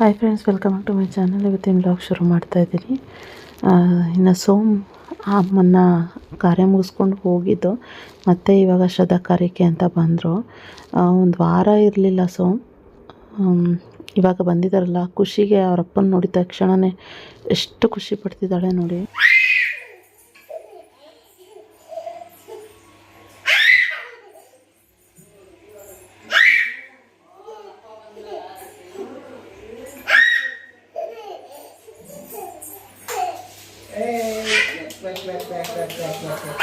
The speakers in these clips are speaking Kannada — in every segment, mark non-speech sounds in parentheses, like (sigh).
Hi friends welcome to my channel ಇವತ್ತಿನ ಬ್ಲಾಗ್ ಶುರು ಮಾಡ್ತಾ ಇದ್ದೀನಿ. ಇನ್ನು ಸೋಮ್ ಅಮ್ಮನ ಕಾರ್ಯ ಮುಗಿಸ್ಕೊಂಡು ಹೋಗಿದ್ದು. ಮತ್ತೆ ಇವಾಗ ಶ್ರದ್ಧಾ ಕಾರ್ಯಕ್ಕೆ ಅಂತ ಬಂದರು. ಒಂದು ವಾರ ಇರಲಿಲ್ಲ ಸೋಮ್. ಇವಾಗ ಬಂದಿದ್ದಾರಲ್ಲ ಖುಷಿಗೆ ಅವರಪ್ಪನ ನೋಡಿದ ತಕ್ಷಣವೇ ಎಷ್ಟು ಖುಷಿ ಪಡ್ತಿದ್ದಾಳೆ ನೋಡಿ. Hey, back, back, back, back, back, back, back.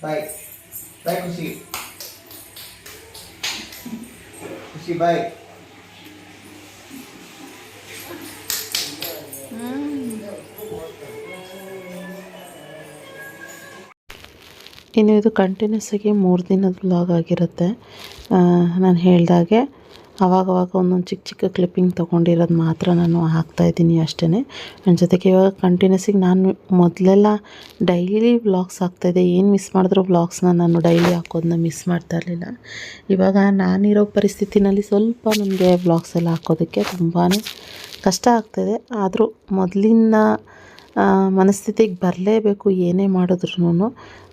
Baik, baik Kusi. Kusi baik. ಇನ್ನು ಇದು ಕಂಟಿನ್ಯೂಸ್ ಆಗಿ ಮೂರು ದಿನದ ಬ್ಲಾಗ್ ಆಗಿರುತ್ತೆ. ನಾನು ಹೇಳ್ದಾಗೆ ಅವಾಗವಾಗ ಒಂದೊಂದು ಚಿಕ್ಕ ಚಿಕ್ಕ ಕ್ಲಿಪ್ಪಿಂಗ್ ತೊಗೊಂಡಿರೋದು ಮಾತ್ರ ನಾನು ಹಾಕ್ತಾಯಿದ್ದೀನಿ ಅಷ್ಟೇ ನನ್ನ ಜೊತೆಗೆ ಇವಾಗ ಕಂಟಿನ್ಯೂಸಿಗೆ ನಾನು ಮೊದಲೆಲ್ಲ ಡೈಲಿ ವ್ಲಾಗ್ಸ್ ಹಾಕ್ತಾಯಿದ್ದೆ ಏನು ಮಿಸ್ ಮಾಡಿದ್ರು ವ್ಲಾಗ್ಸ್ನ ನಾನು ಡೈಲಿ ಹಾಕೋದನ್ನ ಮಿಸ್ ಮಾಡ್ತಾ ಇರಲಿಲ್ಲ. ಇವಾಗ ನಾನಿರೋ ಪರಿಸ್ಥಿತಿನಲ್ಲಿ ಸ್ವಲ್ಪ ನನಗೆ ವ್ಲಾಗ್ಸ್ ಎಲ್ಲ ಹಾಕೋದಕ್ಕೆ ತುಂಬಾ ಕಷ್ಟ ಆಗ್ತಾಯಿದೆ ಆದರೂ ಮೊದಲಿನ ಮನಸ್ಥಿತಿಗೆ ಬರಲೇಬೇಕು, ಏನೇ ಮಾಡಿದ್ರು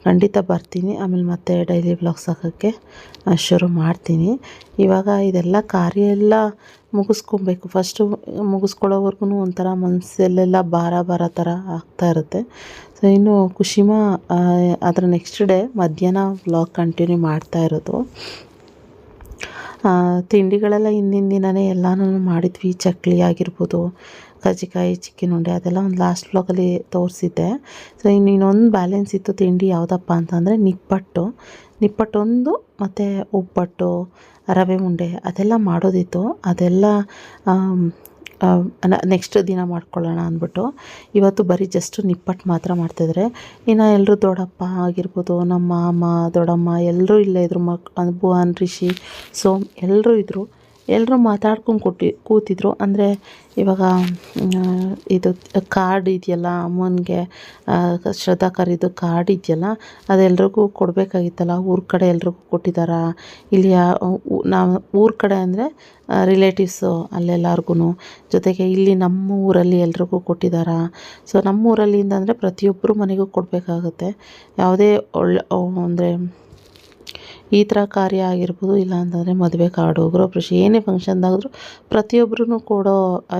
ಖಂಡಿತ ಬರ್ತೀನಿ. ಆಮೇಲೆ ಮತ್ತೆ ಡೈಲಿ ಬ್ಲಾಗ್ಸ್ ಹಾಕೋಕ್ಕೆ ಶುರು ಮಾಡ್ತೀನಿ. ಇವಾಗ ಇದೆಲ್ಲ ಕಾರ್ಯ ಎಲ್ಲ ಮುಗಿಸ್ಕೊಬೇಕು. ಫಸ್ಟು ಮುಗಿಸ್ಕೊಳ್ಳೋವರೆಗೂ ಒಂಥರ ಮನಸ್ಸಲ್ಲೆಲ್ಲ ಭಾರ ಭಾರ ಥರ ಆಗ್ತಾ ಇರುತ್ತೆ. ಸೊ ಇನ್ನು ಖುಷಿಮ ಅದರ ನೆಕ್ಸ್ಟ್ ಡೇ ಮಧ್ಯಾಹ್ನ ಬ್ಲಾಗ್ ಕಂಟಿನ್ಯೂ ಮಾಡ್ತಾ ಇರೋದು. ತಿಂಡಿಗಳೆಲ್ಲ ಹಿಂದಿನ ದಿನವೇ ಎಲ್ಲನೂ ಮಾಡಿದ್ವಿ. ಚಕ್ಲಿ ಆಗಿರ್ಬೋದು ಕಜ್ಜಿಕಾಯಿ ಚಿಕ್ಕಿನ ಉಂಡೆ ಅದೆಲ್ಲ ಒಂದು ಲಾಸ್ಟ್ ಬ್ಲಾಗಲ್ಲಿ ತೋರಿಸಿದ್ದೆ. ಸೊ ಇನ್ನು ಇನ್ನೊಂದು ಬ್ಯಾಲೆನ್ಸ್ ಇತ್ತು ತಿಂಡಿ ಯಾವುದಪ್ಪ ಅಂತಂದರೆ ನಿಪ್ಪಟ್ಟು. ನಿಪ್ಪಟ್ಟೊಂದು ಮತ್ತು ಒಬ್ಬಟ್ಟು, ರವೆ ಉಂಡೆ ಅದೆಲ್ಲ ಮಾಡೋದಿತ್ತು. ಅದೆಲ್ಲ ನೆಕ್ಸ್ಟ್ ದಿನ ಮಾಡ್ಕೊಳ್ಳೋಣ ಅಂದ್ಬಿಟ್ಟು. ಇವತ್ತು ಬರೀ ಜಸ್ಟ್ ನಿಪ್ಪಟ್ಟು ಮಾತ್ರ ಮಾಡ್ತಿದ್ರೆ. ಇನ್ನು ಎಲ್ಲರೂ ದೊಡ್ಡಪ್ಪ ಆಗಿರ್ಬೋದು, ನಮ್ಮ ಮಾಮ, ದೊಡ್ಡಮ್ಮ ಎಲ್ಲರೂ ಇಲ್ಲೇ ಇದ್ರು, ಮಕ್ ಭುವನ್ ರಿಷಿ, ಸೋಮ್ ಎಲ್ಲರೂ ಇದ್ದರು ಎಲ್ಲರೂ ಮಾತಾಡ್ಕೊಂಡು ಕೊಟ್ಟು ಕೂತಿದ್ರು. ಅಂದರೆ ಇವಾಗ ಇದು ಕಾರ್ಡ್ ಇದೆಯಲ್ಲ ಅಮ್ಮನಿಗೆ ಶ್ರದ್ಧಾ ಕರೀದು ಕಾರ್ಡ್ ಇದೆಯಲ್ಲ, ಅದೆಲ್ರಿಗೂ ಕೊಡಬೇಕಾಗಿತ್ತಲ್ಲ? ಊರ ಕಡೆ ಎಲ್ರಿಗೂ ಕೊಟ್ಟಿದ್ದಾರ ಇಲ್ಲಿ ನಾವು ಊರ ಕಡೆ ಅಂದರೆ ರಿಲೇಟಿವ್ಸು ಅಲ್ಲೆಲ್ಲರಿಗೂ ಜೊತೆಗೆ ಇಲ್ಲಿ ನಮ್ಮ ಊರಲ್ಲಿ ಎಲ್ರಿಗೂ ಕೊಟ್ಟಿದ್ದಾರಾ ಸೊ ನಮ್ಮ ಊರಲ್ಲಿ ಅಂದರೆ ಪ್ರತಿಯೊಬ್ಬರು ಮನೆಗೂ ಕೊಡಬೇಕಾಗುತ್ತೆ. ಯಾವುದೇ ಒಳ್ಳೆ ಅಂದರೆ ಈ ಥರ ಕಾರ್ಯ ಆಗಿರ್ಬೋದು, ಇಲ್ಲ ಅಂತಂದರೆ ಮದುವೆ ಕಾರ್ಡು ಗೃಹಪ್ರವೇಶ ಏನೇ ಫಂಕ್ಷನ್ದಾಗಿದ್ರು ಪ್ರತಿಯೊಬ್ಬರೂ ಕೊಡೋ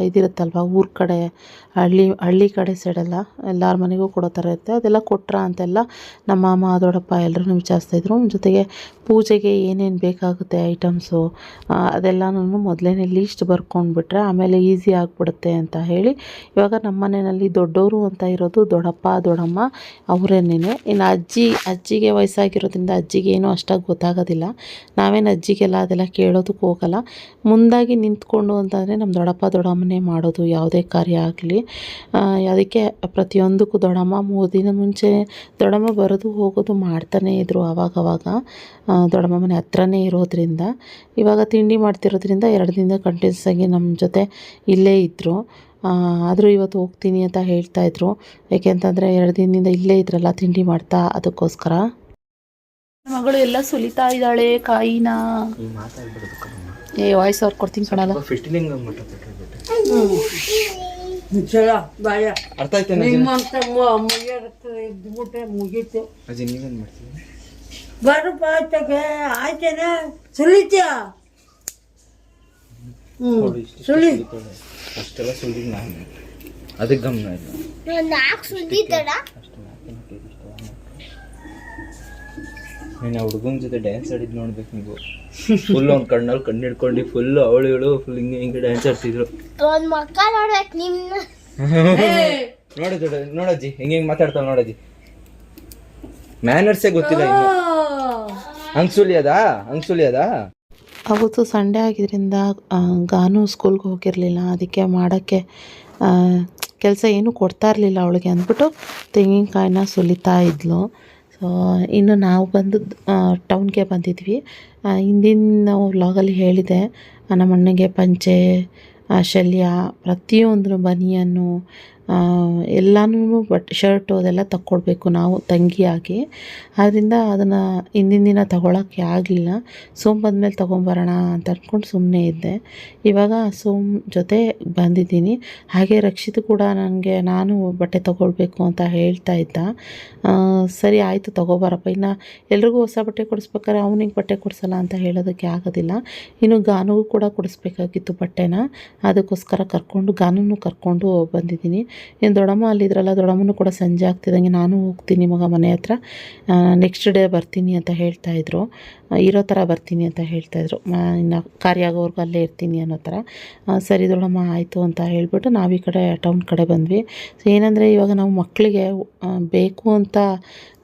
ಇದಿರುತ್ತಲ್ವ ಊರ ಕಡೆ? ಹಳ್ಳಿ ಹಳ್ಳಿ ಕಡೆ ಸೈಡೆಲ್ಲ ಎಲ್ಲರ ಮನೆಗೂ ಕೊಡೋ ಥರ ಇರುತ್ತೆ. ಅದೆಲ್ಲ ಕೊಟ್ರ ಅಂತೆಲ್ಲ ನಮ್ಮ ಮಾಮ ದೊಡ್ಡಪ್ಪ ಎಲ್ಲರೂ ವಿಚಾರಿಸ್ತಾಯಿದ್ರು ಜೊತೆಗೆ ಪೂಜೆಗೆ ಏನೇನು ಬೇಕಾಗುತ್ತೆ ಐಟಮ್ಸು ಅದೆಲ್ಲನೂ ಮೊದಲೇ ಲೀಸ್ಟ್ ಬರ್ಕೊಂಡ್ಬಿಟ್ರೆ ಆಮೇಲೆ ಈಸಿ ಆಗಿಬಿಡುತ್ತೆ ಅಂತ ಹೇಳಿ ಇವಾಗ ನಮ್ಮ ಮನೆಯಲ್ಲಿ ದೊಡ್ಡವರು ಅಂತ ಇರೋದು ದೊಡ್ಡಪ್ಪ, ದೊಡ್ಡಮ್ಮ ಅವರೇನೇನೆ. ಇನ್ನು ಅಜ್ಜಿ, ಅಜ್ಜಿಗೆ ವಯಸ್ಸಾಗಿರೋದ್ರಿಂದ ಅಜ್ಜಿಗೆ ಏನೂ ಅಷ್ಟಾಗಿ ಗೊತ್ತಾಗೋದಿಲ್ಲ. ನಾವೇನು ಅಜ್ಜಿಗೆಲ್ಲ ಅದೆಲ್ಲ ಕೇಳೋದಕ್ಕೆ ಹೋಗಲ್ಲ. ಮುಂದಾಗಿ ನಿಂತ್ಕೊಂಡು ಅಂತಂದರೆ ನಮ್ಮ ದೊಡ್ಡಪ್ಪ, ದೊಡ್ಡಮ್ಮನೇ ಮಾಡೋದು ಯಾವುದೇ ಕಾರ್ಯ ಆಗಲಿ ಅದಕ್ಕೆ ಪ್ರತಿಯೊಂದಕ್ಕೂ ದೊಡ್ಡಮ್ಮ ಮೂರು ದಿನ ಮುಂಚೆ ದೊಡ್ಡಮ್ಮ ಬರೋದು ಹೋಗೋದು ಮಾಡ್ತಾನೇ ಇದ್ದರು ಆವಾಗವಾಗ ದೊಡಮ್ಮ ದೊಡ್ಡಮ್ಮ ಮನೆ ಹತ್ರನೇ ಇರೋದ್ರಿಂದ. ಇವಾಗ ತಿಂಡಿ ಮಾಡ್ತಿರೋದ್ರಿಂದ ಎರಡು ದಿನದ ಕಂಟಿನ್ಯೂಸ್ ಆಗಿ ನಮ್ಮ ಜೊತೆ ಇಲ್ಲೇ ಇದ್ದರು ಆದರೂ ಇವತ್ತು ಹೋಗ್ತೀನಿ ಅಂತ ಹೇಳ್ತಾ ಇದ್ರು. ಯಾಕೆಂತಂದರೆ ಎರಡು ದಿನದಿಂದ ಇಲ್ಲೇ ಇದ್ರಲ್ಲ ತಿಂಡಿ ಮಾಡ್ತಾ ಅದಕ್ಕೋಸ್ಕರ. ಮಗಳು ಎಲ್ಲ ಸುಲಿತಾ ಇದ್ದಾಳೆ ಕಾಯಿನ. ಏ ವಾಯ್ಸ್ ಅವ್ರು ಕೊಡ್ತೀನಿ ಕಣಲ್ಲ. ಚಲೋ ಬಾಯ. ಅರ್ಥ ಆಯ್ತೇನ ನಿಮ್ಮಂತ ಇದ್ಬಿಟ್ರೆ ಮುಗೀತು. ಅಜ್ಜಿ ನೀವೇನು ಮಾಡ್ತೀವಿ ಬರಪ್ಪ ಆಯ್ತಾಗೆ ಆಯ್ತೇನ ಸುಲಿತ್ಯ ಹ್ಞೂ ಸುಳಿ. ಅಷ್ಟೆಲ್ಲ ನಾನು. ಅದಕ್ಕೆ ಗಮನ ಇಲ್ಲ. ನಾಲ್ಕು ಸುದ್ದಿದ್ದಡ ನೀನು ಆ ಹುಡುಗನ ಜೊತೆ ಡ್ಯಾನ್ಸ್ ಆಡಿದ್ ನೋಡ್ಬೇಕು ನೀವು. ಫುಲ್ ಅವ್ನ ಕಣ್ಣಲ್ಲಿ ಕಣ್ಣು ಹಿಡ್ಕೊಂಡು ಫುಲ್ ಅವಳು ಇವಳು ಫುಲ್ ಹಿಂಗೆ ಹಿಂಗೆ ಡ್ಯಾನ್ಸ್ ಆಡ್ತಿದ್ರು. ಒಂದ್ ಮಕ್ಕ ನೋಡ್ಬೇಕು (laughs) ನೋಡಜ್ಜಿ ಹಿಂಗೆ ಹಿಂಗೆ ಮಾತಾಡ್ತಾವ ನೋಡಜ್ಜಿ ಮ್ಯಾನರ್ಸೇ ಗೊತ್ತಿಲ್ಲ ಇನ್ನು. ಹಂಗ್ ಅದಾ? ಹಂಗ್ ಅದಾ? ಅವತ್ತು ಸಂಡೇ ಆಗಿದ್ದರಿಂದ ಗಾನು ಸ್ಕೂಲ್ಗೆ ಹೋಗಿರಲಿಲ್ಲ. ಅದಕ್ಕೆ ಮಾಡೋಕ್ಕೆ ಕೆಲಸ ಏನೂ ಕೊಡ್ತಾ ಇರಲಿಲ್ಲ ಅವಳಿಗೆ ಅಂದ್ಬಿಟ್ಟು ತೆಂಗಿನಕಾಯಿನ ಸುಲಿತಾ ಇದ್ಲು. ಸೊ ಇನ್ನು ನಾವು ಬಂದು ಟೌನ್ಗೆ ಬಂದಿದ್ವಿ. ಹಿಂದಿನ ಹಿಂದಿನ ವ್ಲಾಗಲ್ಲಿ ಹೇಳಿದೆ ನಮ್ಮ ಅಣ್ಣಗೆ ಪಂಚೆ ಶಲ್ಯ ಪ್ರತಿಯೊಂದು ಬನಿಯನ್ನು ಎಲ್ಲನೂ ಬಟ್ ಶರ್ಟು ಅದೆಲ್ಲ ತಕ್ಕೊಡ್ಬೇಕು ನಾವು ತಂಗಿಯಾಗಿ. ಆದ್ದರಿಂದ ಅದನ್ನು ಹಿಂದಿನ ದಿನ ತಗೊಳಕ್ಕೆ ಆಗಲಿಲ್ಲ. ಸೋಮ್ ಬಂದಮೇಲೆ ತೊಗೊಂಬರೋಣ ಅಂತ ಅಂದ್ಕೊಂಡು ಸುಮ್ಮನೆ ಇದ್ದೆ. ಇವಾಗ ಸೋಮ್ ಜೊತೆ ಬಂದಿದ್ದೀನಿ. ಹಾಗೆ ರಕ್ಷಿತ್ ಕೂಡ ನನಗೆ ನಾನು ಬಟ್ಟೆ ತೊಗೊಳ್ಬೇಕು ಅಂತ ಹೇಳ್ತಾ ಇದ್ದ. ಸರಿ ಆಯಿತು ತೊಗೊಬಾರಪ್ಪ. ಇನ್ನು ಎಲ್ರಿಗೂ ಹೊಸ ಬಟ್ಟೆ ಕೊಡಿಸ್ಬೇಕಾದ್ರೆ ಅವನಿಗೆ ಬಟ್ಟೆ ಕೊಡಿಸಲ್ಲ ಅಂತ ಹೇಳೋದಕ್ಕೆ ಆಗೋದಿಲ್ಲ. ಇನ್ನು ಗಾನುಗೂ ಕೂಡ ಕೊಡಿಸ್ಬೇಕಾಗಿತ್ತು ಬಟ್ಟೆನ. ಅದಕ್ಕೋಸ್ಕರ ಕರ್ಕೊಂಡು ಗಾನೂ ಕರ್ಕೊಂಡು ಬಂದಿದ್ದೀನಿ. ಇನ್ನು ಅಲ್ಲಿ ಅಲ್ಲಿದ್ರಲ್ಲ, ದೊಡ್ಡಮ್ಮನೂ ಕೂಡ ಸಂಜೆ ಆಗ್ತಿದ್ದಂಗೆ ನಾನು ಹೋಗ್ತೀನಿ ಮಗ ಮನೆ ಹತ್ರ. ನೆಕ್ಸ್ಟ್ ಡೇ ಬರ್ತೀನಿ ಅಂತ ಹೇಳ್ತಾಯಿದ್ರು ಇರೋ ಥರ ಬರ್ತೀನಿ ಅಂತ ಹೇಳ್ತಾಯಿದ್ರು ಇನ್ನು ಕಾರ್ಯ ಆಗೋವರೆಗೂ ಅಲ್ಲೇ ಇರ್ತೀನಿ ಅನ್ನೋ ಥರ ಸರಿ ದೊಡಮ್ಮ ಆಯಿತು ಅಂತ ಹೇಳಿಬಿಟ್ಟು ನಾವು ಈ ಕಡೆ ಟೌನ್ ಕಡೆ ಬಂದ್ವಿ. ಸೊ ಏನಂದರೆ ಇವಾಗ ನಾವು ಮಕ್ಕಳಿಗೆ ಬೇಕು ಅಂತ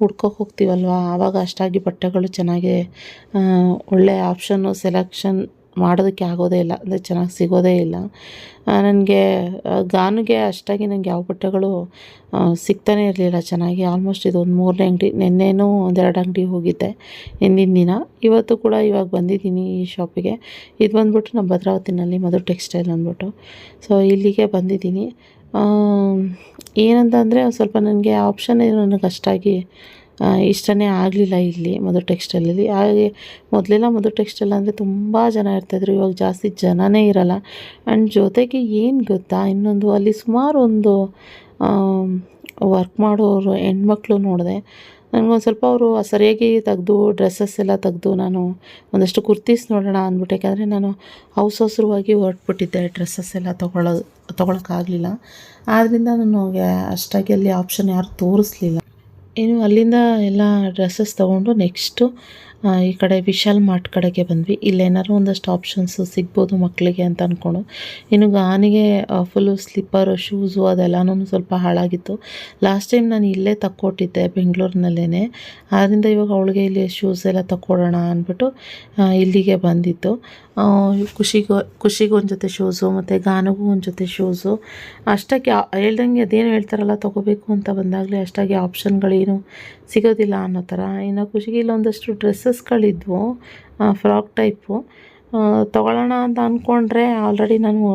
ಹುಡ್ಕೋಕೆ ಹೋಗ್ತೀವಲ್ವ? ಆವಾಗ ಅಷ್ಟಾಗಿ ಬಟ್ಟೆಗಳು ಚೆನ್ನಾಗಿ ಒಳ್ಳೆ ಆಪ್ಷನ್ನು ಸೆಲೆಕ್ಷನ್ ಮಾಡೋದಕ್ಕೆ ಆಗೋದೇ ಇಲ್ಲ, ಅಂದರೆ ಚೆನ್ನಾಗಿ ಸಿಗೋದೇ ಇಲ್ಲ. ನನಗೆ ಗಾನಿಗೆ ಅಷ್ಟಾಗಿ ನನಗೆ ಯಾವ ಬಟ್ಟೆಗಳು ಸಿಗ್ತಾನೇ ಇರಲಿಲ್ಲ ಚೆನ್ನಾಗಿ. ಆಲ್ಮೋಸ್ಟ್ ಇದು ಒಂದು ಮೂರನೇ ಅಂಗಡಿ, ನಿನ್ನೆನೂ ಒಂದೆರಡು ಅಂಗಡಿ ಹೋಗಿದ್ದೆ ಹಿಂದಿನ ದಿನ. ಇವತ್ತು ಕೂಡ ಇವಾಗ ಬಂದಿದ್ದೀನಿ ಈ ಶಾಪಿಗೆ. ಇದು ಬಂದ್ಬಿಟ್ಟು ನಮ್ಮ ಭದ್ರಾವತಿನಲ್ಲಿ ಮಧು ಟೆಕ್ಸ್ಟೈಲ್ ಅಂದ್ಬಿಟ್ಟು. ಸೊ ಇಲ್ಲಿಗೆ ಬಂದಿದ್ದೀನಿ. ಏನಂತ ಅಂದರೆ ಸ್ವಲ್ಪ ನನಗೆ ಆಪ್ಷನ್ ನನಗೆ ಅಷ್ಟಾಗಿ ಇಷ್ಟನೇ ಆಗಲಿಲ್ಲ ಇಲ್ಲಿ ಮಧು ಟೆಕ್ಸ್ಟೈಲಲ್ಲಿ ಹಾಗೆ ಮೊದಲೆಲ್ಲ ಮಧು ಟೆಕ್ಸ್ಟೈಲ್ ಅಂದರೆ ತುಂಬ ಜನ ಇರ್ತಾಯಿದ್ರು ಇವಾಗ ಜಾಸ್ತಿ ಜನನೇ ಇರಲ್ಲ. ಆ್ಯಂಡ್ ಜೊತೆಗೆ ಏನು ಗೊತ್ತಾ, ಇನ್ನೊಂದು ಅಲ್ಲಿ ಸುಮಾರು ಒಂದು ವರ್ಕ್ ಮಾಡೋರು ಹೆಣ್ಮಕ್ಳು ನೋಡಿದೆ. ನನಗೊಂದು ಸ್ವಲ್ಪ ಅವರು ಸರಿಯಾಗಿ ತೆಗೆದು ಡ್ರೆಸ್ಸಸ್ ಎಲ್ಲ ತೆಗೆದು ನಾನು ಒಂದಷ್ಟು ಕುರ್ತೀಸ್ ನೋಡೋಣ ಅಂದ್ಬಿಟ್ಟು. ಯಾಕಂದರೆ ನಾನು ಹೌಸ್ ಹೊರಟ್ಬಿಟ್ಟಿದ್ದೆ ಡ್ರೆಸ್ಸಸ್ ಎಲ್ಲ ತೊಗೊಳ್ಳೋ ತೊಗೊಳಕ್ಕಾಗಲಿಲ್ಲ. ಆದ್ದರಿಂದ ನನಗೆ ಅಷ್ಟಾಗಿ ಅಲ್ಲಿ ಆಪ್ಷನ್ ಯಾರು ತೋರಿಸ್ಲಿಲ್ಲ. ಇನ್ನು ಅಲ್ಲಿಂದ ಎಲ್ಲ ಡ್ರೆಸ್ಸಸ್ ತೊಗೊಂಡು ನೆಕ್ಸ್ಟು ಈ ಕಡೆ ವಿಶಾಲ್ ಮಾರ್ಟ್ ಕಡೆಗೆ ಬಂದ್ವಿ. ಇಲ್ಲೇನಾದ್ರು ಒಂದಷ್ಟು ಆಪ್ಷನ್ಸು ಸಿಗ್ಬೋದು ಮಕ್ಕಳಿಗೆ ಅಂತ ಅಂದ್ಕೊಂಡು ಇನ್ನು ಗಾನಿಗೆ ಫುಲ್ಲು ಸ್ಲಿಪ್ಪರು ಶೂಸು ಅದೆಲ್ಲನೂ ಸ್ವಲ್ಪ ಹಾಳಾಗಿತ್ತು. ಲಾಸ್ಟ್ ಟೈಮ್ ನಾನು ಇಲ್ಲೇ ತಕ್ಕೊಟ್ಟಿದ್ದೆ ಬೆಂಗಳೂರಿನಲ್ಲೇ ಆದ್ದರಿಂದ ಇವಾಗ ಅವಳಿಗೆ ಇಲ್ಲಿ ಶೂಸ್ ಎಲ್ಲ ತಕ್ಕೊಡೋಣ ಅಂದ್ಬಿಟ್ಟು ಇಲ್ಲಿಗೆ ಬಂದಿತ್ತು ಖುಷಿಗೂ ಖುಷಿಗೂ ಒಂದು ಜೊತೆ ಶೂಸು ಮತ್ತು ಗಾನಗೂ ಒಂದು ಜೊತೆ ಶೂಸು ಅಷ್ಟಾಗಿ ಆ- ಹೇಳ್ದಂಗೆ ಅದೇನು ಹೇಳ್ತಾರಲ್ಲ, ತೊಗೋಬೇಕು ಅಂತ ಬಂದಾಗಲೇ ಅಷ್ಟಾಗಿ ಆಪ್ಷನ್ಗಳೇನು ಸಿಗೋದಿಲ್ಲ ಅನ್ನೋ ಥರ. ಇನ್ನು ಖುಷಿಗೆ ಇಲ್ಲೊಂದಷ್ಟು ಡ್ರೆಸ್ಸಸ್ಗಳಿದ್ವು ಫ್ರಾಕ್ ಟೈಪು. ತೊಗೊಳ್ಳೋಣ ಅಂತ ಅಂದ್ಕೊಂಡ್ರೆ ಆಲ್ರೆಡಿ ನಾನು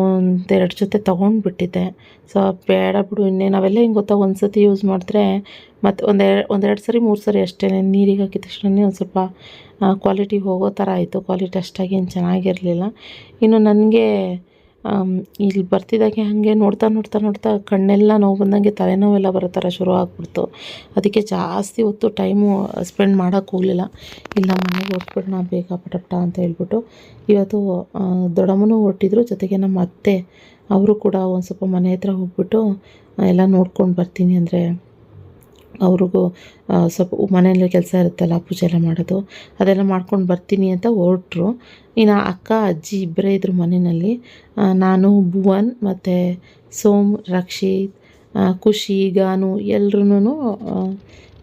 ಒಂದೆರಡು ಜೊತೆ ತೊಗೊಂಡ್ಬಿಟ್ಟಿದ್ದೆ. ಸೊ, ಬೇಡ ಬಿಡು, ಇನ್ನೇ ನಾವೆಲ್ಲ ಹಿಂಗೆ ಗೊತ್ತಾ ಒಂದು ಸತಿ ಯೂಸ್ ಮಾಡಿದ್ರೆ ಮತ್ತು ಒಂದೆರಡು ಒಂದೆರಡು ಸರಿ, ಮೂರು ಸರಿ ಅಷ್ಟೇ ನೀರಿಗೆ ಹಾಕಿದ ತಕ್ಷಣ ಒಂದು ಸ್ವಲ್ಪ ಕ್ವಾಲಿಟಿ ಹೋಗೋ ಥರ ಆಯಿತು. ಕ್ವಾಲಿಟಿ ಅಷ್ಟಾಗಿ ಏನು ಚೆನ್ನಾಗಿರಲಿಲ್ಲ. ಇನ್ನು ನನಗೆ ಇಲ್ಲಿ ಬರ್ತಿದ್ದಾಗೆ ಹಾಗೆ ನೋಡ್ತಾ ನೋಡ್ತಾ ನೋಡ್ತಾ ಕಣ್ಣೆಲ್ಲ ನೋವು ಬಂದಂಗೆ ತಲೆನೋವೆಲ್ಲ ಬರೋ ಥರ ಶುರು ಆಗ್ಬಿಡ್ತು. ಅದಕ್ಕೆ ಜಾಸ್ತಿ ಹೊತ್ತು ಟೈಮು ಸ್ಪೆಂಡ್ ಮಾಡೋಕ್ಕೆ ಹೋಗಲಿಲ್ಲ. ಇಲ್ಲ, ಮನೆಗೆ ಹೊರಟ್ಬಿಡೋಣ, ಬೇಗ ಪಟಪಟ ಅಂತ ಹೇಳ್ಬಿಟ್ಟು ಇವತ್ತು ದೊಡ್ಡಮ್ಮನೂ ಹೊರಟಿದ್ರು. ಜೊತೆಗೆ ನಮ್ಮ ಅತ್ತೆ, ಅವರು ಕೂಡ ಒಂದು ಸ್ವಲ್ಪ ಮನೆ ಹತ್ರ ಹೋಗ್ಬಿಟ್ಟು ಎಲ್ಲ ನೋಡ್ಕೊಂಡು ಬರ್ತೀನಿ ಅಂದರೆ ಅವ್ರಿಗೂ ಸ್ವಲ್ಪ ಮನೆಯಲ್ಲಿ ಕೆಲಸ ಇರುತ್ತಲ್ಲ ಪೂಜೆ ಎಲ್ಲ ಮಾಡೋದು, ಅದೆಲ್ಲ ಮಾಡ್ಕೊಂಡು ಬರ್ತೀನಿ ಅಂತ ಹೊರಟ್ರು. ಇನ್ನು ಅಕ್ಕ, ಅಜ್ಜಿ ಇಬ್ಬರೇ ಇದ್ದರು ಮನೆಯಲ್ಲಿ. ನಾನು, ಭುವನ್ ಮತ್ತು ಸೋಮ್, ರಕ್ಷಿತ್ ಖುಷಿ, ಗಾನು ಎಲ್ರೂ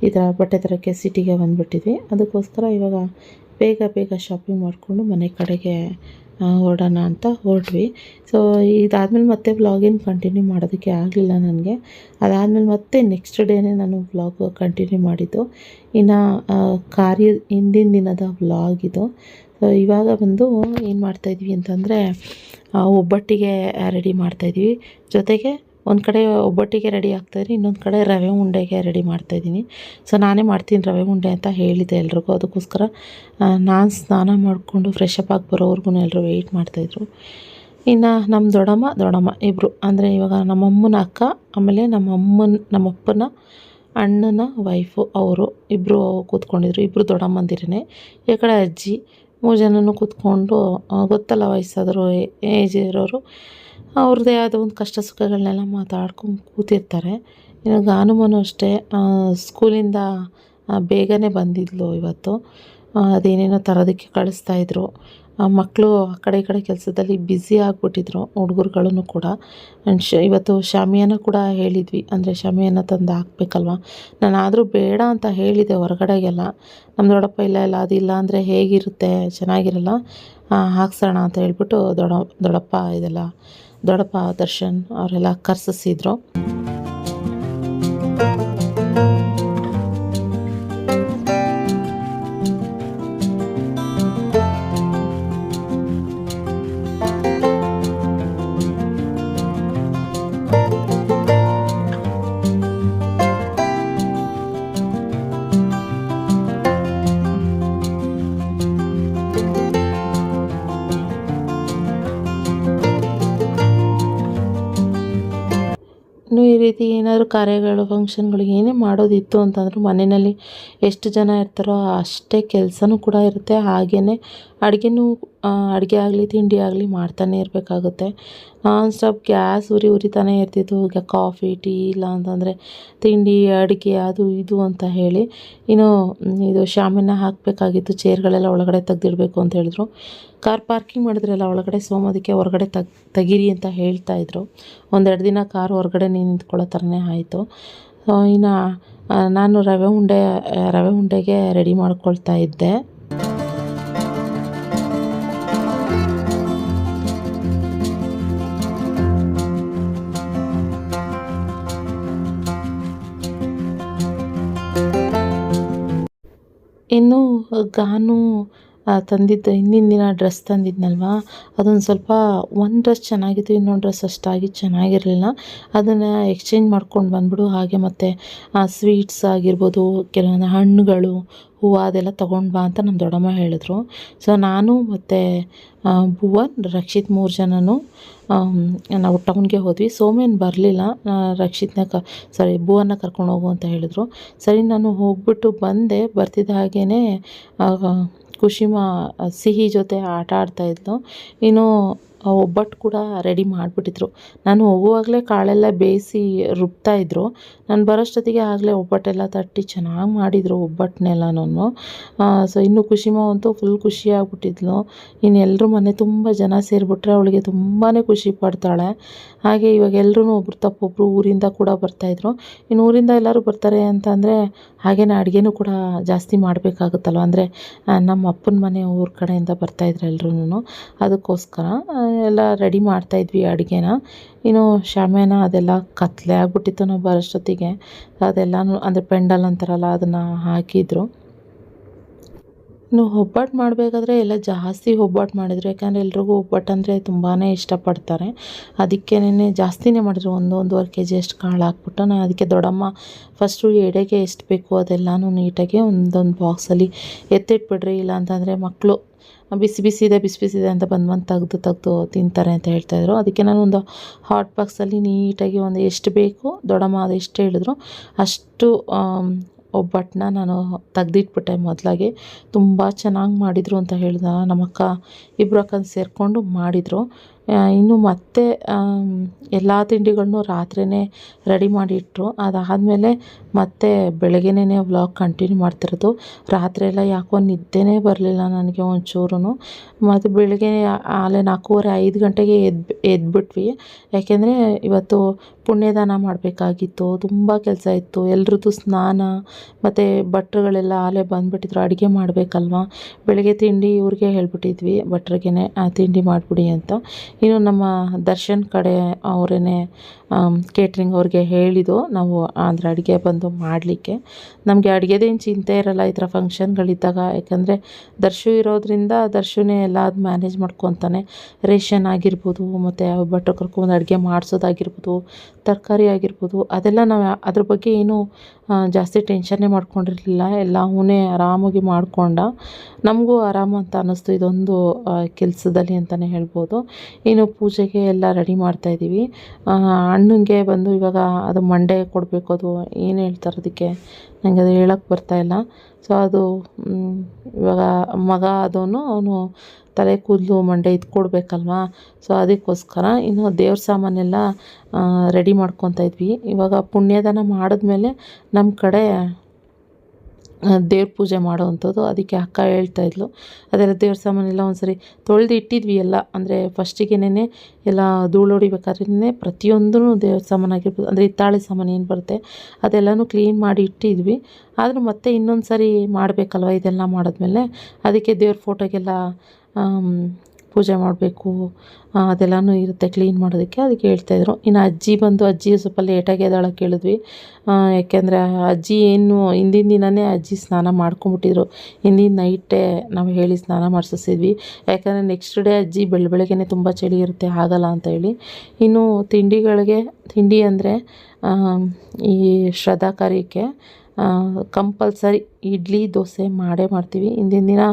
ಈ ಥರ ಬಟ್ಟೆ ತರಕ್ಕೆ ಸಿಟಿಗೆ ಬಂದುಬಿಟ್ಟಿದ್ವಿ. ಅದಕ್ಕೋಸ್ಕರ ಇವಾಗ ಬೇಗ ಬೇಗ ಶಾಪಿಂಗ್ ಮಾಡಿಕೊಂಡು ಮನೆ ಕಡೆಗೆ ಹೊರಡೋಣ ಅಂತ ಹೊರಟ್ವಿ ಸೊ ಇದಾದಮೇಲೆ ಮತ್ತೆ ವ್ಲಾಗಿನ್ ಕಂಟಿನ್ಯೂ ಮಾಡೋದಕ್ಕೆ ಆಗಲಿಲ್ಲ ನನಗೆ. ಅದಾದಮೇಲೆ ಮತ್ತೆ ನೆಕ್ಸ್ಟ್ ಡೇನೇ ನಾನು ವ್ಲಾಗ್ ಕಂಟಿನ್ಯೂ ಮಾಡಿದ್ದು. ಇನ್ನು ಕಾರ್ಯ, ಹಿಂದಿನ ದಿನದ ವ್ಲಾಗ್ ಇದು. ಸೊ ಇವಾಗ ಬಂದು ಏನು ಮಾಡ್ತಾಯಿದ್ವಿ ಅಂತಂದರೆ ಒಬ್ಬಟ್ಟಿಗೆ ರೆಡಿ ಮಾಡ್ತಾಯಿದ್ವಿ ಜೊತೆಗೆ ಒಂದು ಕಡೆ ಒಬ್ಬಟ್ಟಿಗೆ ರೆಡಿ ಆಗ್ತಾಯಿದ್ರಿ ಇನ್ನೊಂದು ಕಡೆ ರವೆ ಉಂಡೆಗೆ ರೆಡಿ ಮಾಡ್ತಾಯಿದ್ದೀನಿ ಸೊ ನಾನೇ ಮಾಡ್ತೀನಿ ರವೆ ಉಂಡೆ ಅಂತ ಹೇಳಿದೆ ಎಲ್ರಿಗೂ. ಅದಕ್ಕೋಸ್ಕರ ನಾನು ಸ್ನಾನ ಮಾಡಿಕೊಂಡು ಫ್ರೆಶ್ ಅಪ್ ಆಗಿ ಬರೋವರೆಗೂ ಎಲ್ಲರೂ ವೆಯ್ಟ್ ಮಾಡ್ತಾಯಿದ್ರು ಇನ್ನು ನಮ್ಮ ದೊಡ್ಡಮ್ಮ ದೊಡ್ಡಮ್ಮ ಇಬ್ಬರು ಅಂದರೆ ಇವಾಗ ನಮ್ಮಮ್ಮನ ಅಕ್ಕ, ಆಮೇಲೆ ನಮ್ಮಮ್ಮನ, ನಮ್ಮಪ್ಪನ ಅಣ್ಣನ ವೈಫು ಅವರು ಇಬ್ಬರು ಕೂತ್ಕೊಂಡಿದ್ರು. ಇಬ್ಬರು ದೊಡ್ಡಮ್ಮಂದಿರೇ ಈ ಕಡೆ ಅಜ್ಜಿ ಮೂರು ಜನನೂ ಕೂತ್ಕೊಂಡು ಗೊತ್ತಲ್ಲ ವಯಸ್ಸಾದರು ಏಜ್ ಇರೋರು. ಅವ್ರದ್ದೇ ಆದ ಒಂದು ಕಷ್ಟ ಸುಖಗಳನ್ನೆಲ್ಲ ಮಾತಾಡ್ಕೊಂಡು ಕೂತಿರ್ತಾರೆ. ಇನ್ನು ಗಾನುಮನು ಅಷ್ಟೇ ಸ್ಕೂಲಿಂದ ಬೇಗನೆ ಬಂದಿದ್ಲು ಇವತ್ತು. ಅದೇನೇನೋ ತರೋದಕ್ಕೆ ಕಳಿಸ್ತಾಯಿದ್ರು ಮಕ್ಕಳು ಆ ಕಡೆ ಈ ಕಡೆ ಕೆಲಸದಲ್ಲಿ ಬ್ಯುಸಿ ಆಗಿಬಿಟ್ಟಿದ್ರು ಹುಡುಗರುಗಳನ್ನು ಕೂಡ. ಶ, ಇವತ್ತು ಶಾಮಿಯಾನ ಕೂಡ ಹೇಳಿದ್ವಿ. ಅಂದರೆ ಶಾಮಿಯಾನ ತಂದು ಹಾಕ್ಬೇಕಲ್ವ? ನಾನು ಆದರೂ ಬೇಡ ಅಂತ ಹೇಳಿದೆ ಹೊರಗಡೆಗೆಲ್ಲ. ನಮ್ಮ ದೊಡ್ಡಪ್ಪ ಇಲ್ಲ ಇಲ್ಲ ಅದಿಲ್ಲ ಅಂದರೆ ಹೇಗಿರುತ್ತೆ? ಚೆನ್ನಾಗಿರಲ್ಲ? ಹಾಕ್ಸೋಣ ಅಂತ ಹೇಳ್ಬಿಟ್ಟು ದೊಡ್ಡ ದೊಡ್ಡಪ್ಪ ಇದೆಲ್ಲ, ದೊಡ್ಡಪ್ಪ ದರ್ಶನ್ ಅವರೆಲ್ಲ ಕರ್ಸಿಸಿದ್ರು. ರೀತಿ ಏನಾದರೂ ಕಾರ್ಯಗಳು ಫಂಕ್ಷನ್ಗಳು ಏನೇ ಮಾಡೋದಿತ್ತು ಅಂತಂದ್ರೂ ಮನೆಯಲ್ಲಿ ಎಷ್ಟು ಜನ ಇರ್ತಾರೋ ಅಷ್ಟೇ ಕೆಲಸನೂ ಕೂಡ ಇರುತ್ತೆ. ಹಾಗೆಯೇ ಅಡುಗೆನೂ ಅಡುಗೆ ಆಗಲಿ, ತಿಂಡಿ ಆಗಲಿ ಮಾಡ್ತಾನೆ ಇರಬೇಕಾಗುತ್ತೆ. ನಾನ್ ಸ್ಟಾಪ್ ಗ್ಯಾಸ್ ಉರಿ ಉರಿತಾನೆ ಇರ್ತಿತ್ತು. ಈಗ ಕಾಫಿ ಟೀ ಇಲ್ಲ ಅಂತಂದರೆ ತಿಂಡಿ, ಅಡುಗೆ ಅದು ಇದು ಅಂತ ಹೇಳಿ ಇನ್ನು ಇದು ಶಾಮಿನ ಹಾಕಬೇಕಾಗಿತ್ತು. ಚೇರ್ಗಳೆಲ್ಲ ಒಳಗಡೆ ತೆಗ್ದಿಡಬೇಕು ಅಂತ ಹೇಳಿದ್ರು. ಕಾರ್ ಪಾರ್ಕಿಂಗ್ ಮಾಡಿದ್ರಲ್ಲ ಒಳಗಡೆ ಸೋಮೋದಕ್ಕೆ ಹೊರಗಡೆ ತಗ್, ತೆಗೀರಿ ಅಂತ ಹೇಳ್ತಾ ಇದ್ರು. ಒಂದೆರಡು ದಿನ ಕಾರ್ ಹೊರಗಡೆ ನಿಂತ್ಕೊಳ್ಳೋ ಥರನೇ ಆಯಿತು. ಇನ್ನು ನಾನು ರವೆ ಉಂಡೆ, ರವೆ ಉಂಡೆಗೆ ರೆಡಿ ಮಾಡ್ಕೊಳ್ತಾ ಇದ್ದೆ. ಗಾನು ಆ, ತಂದಿದ್ದು, ಹಿಂದಿನ ದಿನ ಡ್ರೆಸ್ ತಂದಿದ್ನಲ್ವಾ? ಅದೊಂದು ಸ್ವಲ್ಪ ಒಂದು ಡ್ರೆಸ್ ಚೆನ್ನಾಗಿತ್ತು, ಇನ್ನೊಂದು ಡ್ರೆಸ್ ಅಷ್ಟಾಗಿ ಚೆನ್ನಾಗಿರಲಿಲ್ಲ. ಅದನ್ನು ಎಕ್ಸ್ಚೇಂಜ್ ಮಾಡ್ಕೊಂಡು ಬಂದ್ಬಿಡು. ಹಾಗೆ ಮತ್ತು ಸ್ವೀಟ್ಸ್ ಆಗಿರ್ಬೋದು, ಕೆಲವೊಂದು ಹಣ್ಣುಗಳು, ಹೂವು ಅದೆಲ್ಲ ತೊಗೊಂಡು ಬಾ ಅಂತ ನಮ್ಮ ದೊಡ್ಡಮ್ಮ ಹೇಳಿದ್ರು. ಸೊ ನಾನು ಮತ್ತು ಭುವನ್, ರಕ್ಷಿತ್ ಮೂರು ಜನನು ನಾವು ಟೌನ್ಗೆ ಹೋದ್ವಿ. ಸೋಮೇನ್ ಬರಲಿಲ್ಲ. ರಕ್ಷಿತ್ನ ಕ ಸಾರಿ ಭುವನ್ನ ಕರ್ಕೊಂಡು ಹೋಗು ಅಂತ ಹೇಳಿದ್ರು. ಸರಿ, ನಾನು ಹೋಗ್ಬಿಟ್ಟು ಬಂದೆ. ಬರ್ತಿದ್ದ ಹಾಗೇ ಕುಶಿಮಾ ಸಿಹಿ ಜೊತೆ ಆಟ ಆಡ್ತಾಯಿದ್ಲು ಇನ್ನು ಒಬ್ಬಟ್ಟು ಕೂಡ ರೆಡಿ ಮಾಡಿಬಿಟ್ಟಿದ್ರು. ನಾನು ಹೋಗುವಾಗಲೇ ಕಾಳೆಲ್ಲ ಬೇಯಿಸಿ ರುಬ್ತಾಯಿದ್ರು ನಾನು ಬರೋಷ್ಟೊತ್ತಿಗೆ ಆಗಲೇ ಒಬ್ಬಟ್ಟೆಲ್ಲ ತಟ್ಟಿ ಚೆನ್ನಾಗಿ ಮಾಡಿದರು ಒಬ್ಬಟ್ಟನ್ನೆಲ್ಲನೂ ಸೊ ಇನ್ನು ಖುಷಿಮ ಅಂತೂ ಫುಲ್ ಖುಷಿಯಾಗ್ಬಿಟ್ಟಿದ್ಲು ಇನ್ನು ಎಲ್ಲರೂ ಮನೆ ತುಂಬ ಜನ ಸೇರಿಬಿಟ್ರೆ ಅವಳಿಗೆ ತುಂಬಾ ಖುಷಿ ಪಡ್ತಾಳೆ. ಹಾಗೆ ಇವಾಗ ಎಲ್ಲರೂ ಒಬ್ರು ತಪ್ಪೊಬ್ಬರು ಊರಿಂದ ಕೂಡ ಬರ್ತಾಯಿದ್ರು ಇನ್ನು ಊರಿಂದ ಎಲ್ಲರೂ ಬರ್ತಾರೆ ಅಂತ ಅಂದರೆ ಹಾಗೆಯೇ ಅಡುಗೆನೂ ಕೂಡ ಜಾಸ್ತಿ ಮಾಡಬೇಕಾಗುತ್ತಲ್ವ? ಅಂದರೆ ನಮ್ಮ ಅಪ್ಪನ ಮನೆ ಊರ ಕಡೆಯಿಂದ ಬರ್ತಾಯಿದ್ರು ಎಲ್ಲರೂ ಅದಕ್ಕೋಸ್ಕರ ಎಲ್ಲ ರೆಡಿ ಮಾಡ್ತಾಯಿದ್ವಿ ಅಡುಗೆನ. ಇನ್ನು ಶಾಮಿಯಾನ ಅದೆಲ್ಲ ಕತ್ತಲೆ ಆಗಿಬಿಟ್ಟಿತ್ತು ನಾವು ಬರೋಷ್ಟೊತ್ತಿಗೆ. ಅದೆಲ್ಲನೂ ಅಂದರೆ ಪೆಂಡಲ್ ಅಂತಾರಲ್ಲ ಅದನ್ನು ಹಾಕಿದ್ರು. ಇನ್ನು ಒಬ್ಬಟ್ಟು ಮಾಡಬೇಕಾದ್ರೆ ಎಲ್ಲ ಜಾಸ್ತಿ ಒಬ್ಬಟ್ಟು ಮಾಡಿದರು. ಯಾಕಂದರೆ ಎಲ್ರಿಗೂ ಒಬ್ಬಟ್ಟು ಅಂದರೆ ತುಂಬಾ ಇಷ್ಟಪಡ್ತಾರೆ. ಅದಕ್ಕೇನೆ ಜಾಸ್ತಿನೇ ಮಾಡಿದ್ರು. ಒಂದು ಒಂದೂವರೆ ಕೆ ಜಿ ಅಷ್ಟು ಕಾಳು ಹಾಕ್ಬಿಟ್ಟು ನಾನು ಅದಕ್ಕೆ ದೊಡ್ಡಮ್ಮ ಫಸ್ಟು ಎಡೆಗೆ ಎಷ್ಟು ಬೇಕು ಅದೆಲ್ಲನೂ ನೀಟಾಗಿ ಒಂದೊಂದು ಬಾಕ್ಸಲ್ಲಿ ಎತ್ತಿಟ್ಬಿಡ್ರಿ ಇಲ್ಲ ಅಂತಂದರೆ ಮಕ್ಕಳು ಬಿಸಿ ಬಿಸಿ ಇದೆ, ಬಿಸಿ ಬಿಸಿ ಇದೆ ಅಂತ ಬಂದು ಬಂದು ತೆಗ್ದು ತೆಗೆದು ತಿಂತಾರೆ ಅಂತ ಹೇಳ್ತಾಯಿದ್ರು ಅದಕ್ಕೆ ನಾನು ಒಂದು ಹಾಟ್ ಬಾಕ್ಸಲ್ಲಿ ನೀಟಾಗಿ ಒಂದು ಎಷ್ಟು ಬೇಕು ದೊಡ್ಡಮ್ಮ ಅದು ಎಷ್ಟು ಹೇಳಿದ್ರು, ಅಷ್ಟು ಒಬ್ಬಟ್ಟನ್ನ ನಾನು ತೆಗ್ದಿಟ್ಬಿಟ್ಟೆ ಮೊದಲಾಗೆ. ತುಂಬ ಚೆನ್ನಾಗಿ ಮಾಡಿದರು ಅಂತ ಹೇಳಿದ ನಮ್ಮಕ್ಕ. ಇಬ್ಬರು ಅಕ್ಕನ ಸೇರಿಕೊಂಡು ಮಾಡಿದರು. ಇನ್ನು ಮತ್ತೆ ಎಲ್ಲ ತಿಂಡಿಗಳನ್ನು ರಾತ್ರಿಯೇ ರೆಡಿ ಮಾಡಿಟ್ರು. ಅದಾದಮೇಲೆ ಮತ್ತೆ ಬೆಳಗ್ಗೆನೇ ವ್ಲಾಗ್ ಕಂಟಿನ್ಯೂ ಮಾಡ್ತಿರೋದು. ರಾತ್ರಿ ಎಲ್ಲ ಯಾಕೋ ನಿದ್ದೆನೇ ಬರಲಿಲ್ಲ ನನಗೆ ಒಂಚೂರು ಮತ್ತು ಬೆಳಗ್ಗೆ ಆಲೆ ನಾಲ್ಕೂವರೆ, ಐದು ಗಂಟೆಗೆ ಎದ್ದು ಎದ್ಬಿಟ್ವಿ. ಯಾಕೆಂದರೆ ಇವತ್ತು ಪುಣ್ಯದಾನ ಮಾಡಬೇಕಾಗಿತ್ತು. ತುಂಬ ಕೆಲಸ ಇತ್ತು. ಎಲ್ರದ್ದು ಸ್ನಾನ, ಮತ್ತು ಭಟ್ರುಗಳೆಲ್ಲ ಆಲೆ ಬಂದುಬಿಟ್ಟಿದ್ರು. ಅಡುಗೆ ಮಾಡಬೇಕಲ್ವ? ಬೆಳಗ್ಗೆ ತಿಂಡಿ ಇವ್ರಿಗೆ ಹೇಳ್ಬಿಟ್ಟಿದ್ವಿ. ಭಟ್ರಿಗೆ ತಿಂಡಿ ಮಾಡಿಬಿಡಿ ಅಂತ. ಇನ್ನು ನಮ್ಮ ದರ್ಶನ್ ಕಡೆ ಅವರೇನೆ ಕೇಟ್ರಿಂಗ್ ಅವ್ರಿಗೆ ಹೇಳಿದ್ದು, ನಾವು ಅಂದರೆ ಅಡುಗೆ ಬಂದು ಮಾಡಲಿಕ್ಕೆ. ನಮಗೆ ಅಡುಗೆದೇನು ಚಿಂತೆ ಇರಲ್ಲ ಈ ಥರ ಫಂಕ್ಷನ್ಗಳಿದ್ದಾಗ ಯಾಕಂದರೆ ದರ್ಶು ಇರೋದ್ರಿಂದ ದರ್ಶುನೇ ಎಲ್ಲ ಅದು ಮ್ಯಾನೇಜ್ ಮಾಡ್ಕೊತಾನೆ. ರೇಷನ್ ಆಗಿರ್ಬೋದು, ಮತ್ತು ಭಟ್ರು ಕರ್ಕೊಂಡು ಅಡುಗೆ ಮಾಡಿಸೋದಾಗಿರ್ಬೋದು, ತರಕಾರಿ ಆಗಿರ್ಬೋದು, ಅದೆಲ್ಲ ನಾವು ಅದ್ರ ಬಗ್ಗೆ ಏನು ಜಾಸ್ತಿ ಟೆನ್ಷನ್ನೇ ಮಾಡ್ಕೊಂಡಿರಲಿಲ್ಲ. ಎಲ್ಲ ಅವನೇ ಆರಾಮಾಗಿ ಮಾಡಿಕೊಂಡ. ನಮಗೂ ಆರಾಮ ಅಂತ ಅನ್ನಿಸ್ತು. ಇದೊಂದು ಕೆಲಸದಲ್ಲಿ ಅಂತಲೇ ಹೇಳ್ಬೋದು. ಇನ್ನು ಪೂಜೆಗೆ ಎಲ್ಲ ರೆಡಿ ಮಾಡ್ತಾಯಿದ್ದೀವಿ ಅಣ್ಣಂಗೆ ಬಂದು ಇವಾಗ ಅದು ಮಂಡೆ ಕೊಡಬೇಕು, ಅದು ಏನು ಹೇಳ್ತಾರೆ ಅದಕ್ಕೆ? ನನಗೆ ಅದು ಹೇಳೋಕ್ಕೆ ಬರ್ತಾಯಿಲ್ಲ ಸೊ ಅದು ಇವಾಗ ಮಗ ಅದನ್ನು ಅವನು ತಲೆ ಕೂದಲು ಮಂಡೆ ಇದು ಕೊಡಬೇಕಲ್ವಾ? ಸೊ ಅದಕ್ಕೋಸ್ಕರ ಇನ್ನು ದೇವ್ರ ಸಾಮಾನೆಲ್ಲ ರೆಡಿ ಮಾಡ್ಕೊತಾ ಇದ್ವಿ. ಇವಾಗ ಪುಣ್ಯದಾನ ಮಾಡಿದ್ಮೇಲೆ ನಮ್ಮ ಕಡೆ ದೇವ್ರ ಪೂಜೆ ಮಾಡೋವಂಥದ್ದು. ಅದಕ್ಕೆ ಅಕ್ಕ ಹೇಳ್ತಾ ಇದ್ಲು. ಅದೆಲ್ಲ ದೇವ್ರ ಸಾಮಾನೆಲ್ಲ ಒಂದು ಸರಿ ತೊಳೆದು ಇಟ್ಟಿದ್ವಿ ಎಲ್ಲ. ಅಂದರೆ ಫಸ್ಟಿಗೆನೇ ಎಲ್ಲ ಧೂಳು ಹೊಡಿಬೇಕಾದ್ರೆ ಪ್ರತಿಯೊಂದೂ ದೇವ್ರ ಸಾಮಾನು ಆಗಿರ್ಬೋದು. ಅಂದರೆ ಹಿತ್ತಾಳೆ ಸಾಮಾನು ಏನು ಬರುತ್ತೆ ಅದೆಲ್ಲನೂ ಕ್ಲೀನ್ ಮಾಡಿ ಇಟ್ಟಿದ್ವಿ. ಆದರೂ ಮತ್ತೆ ಇನ್ನೊಂದು ಸರಿ ಮಾಡಬೇಕಲ್ವ ಇದೆಲ್ಲ ಮಾಡಿದ್ಮೇಲೆ? ಅದಕ್ಕೆ ದೇವ್ರ ಫೋಟೋಗೆಲ್ಲ ಪೂಜೆ ಮಾಡಬೇಕು ಅದೆಲ್ಲನೂ ಇರುತ್ತೆ ಕ್ಲೀನ್ ಮಾಡೋದಕ್ಕೆ, ಅದಕ್ಕೆ ಹೇಳ್ತಾಯಿದ್ರು ಇನ್ನು ಅಜ್ಜಿ ಬಂದು ಅಜ್ಜಿ ಸ್ವಲ್ಪ ಲೇಟಾಗಿ ಎದ್ದಾಳ ಕೇಳಿದ್ವಿ. ಯಾಕೆಂದರೆ ಅಜ್ಜಿ ಏನು, ಹಿಂದಿನ ದಿನವೇ ಅಜ್ಜಿ ಸ್ನಾನ ಮಾಡ್ಕೊಂಬಿಟ್ಟಿದ್ರು ಹಿಂದಿನ ನೈಟೇ ನಾವು ಹೇಳಿ ಸ್ನಾನ ಮಾಡಿಸಿದ್ವಿ ಯಾಕಂದರೆ ನೆಕ್ಸ್ಟ್ ಡೇ ಅಜ್ಜಿ ಬೆಳ, ಬೆಳಗ್ಗೆನೇ ತುಂಬ ಚಳಿ ಇರುತ್ತೆ, ಆಗಲ್ಲ ಅಂತ ಹೇಳಿ. ಇನ್ನು ತಿಂಡಿಗಳಿಗೆ, ತಿಂಡಿ ಅಂದರೆ ಈ ಶ್ರದ್ಧಾ ಕಾರ್ಯಕ್ಕೆ ಕಂಪಲ್ಸರಿ ಇಡ್ಲಿ ದೋಸೆ ಮಾಡೇ ಮಾಡ್ತೀವಿ. ಹಿಂದಿನ ದಿನ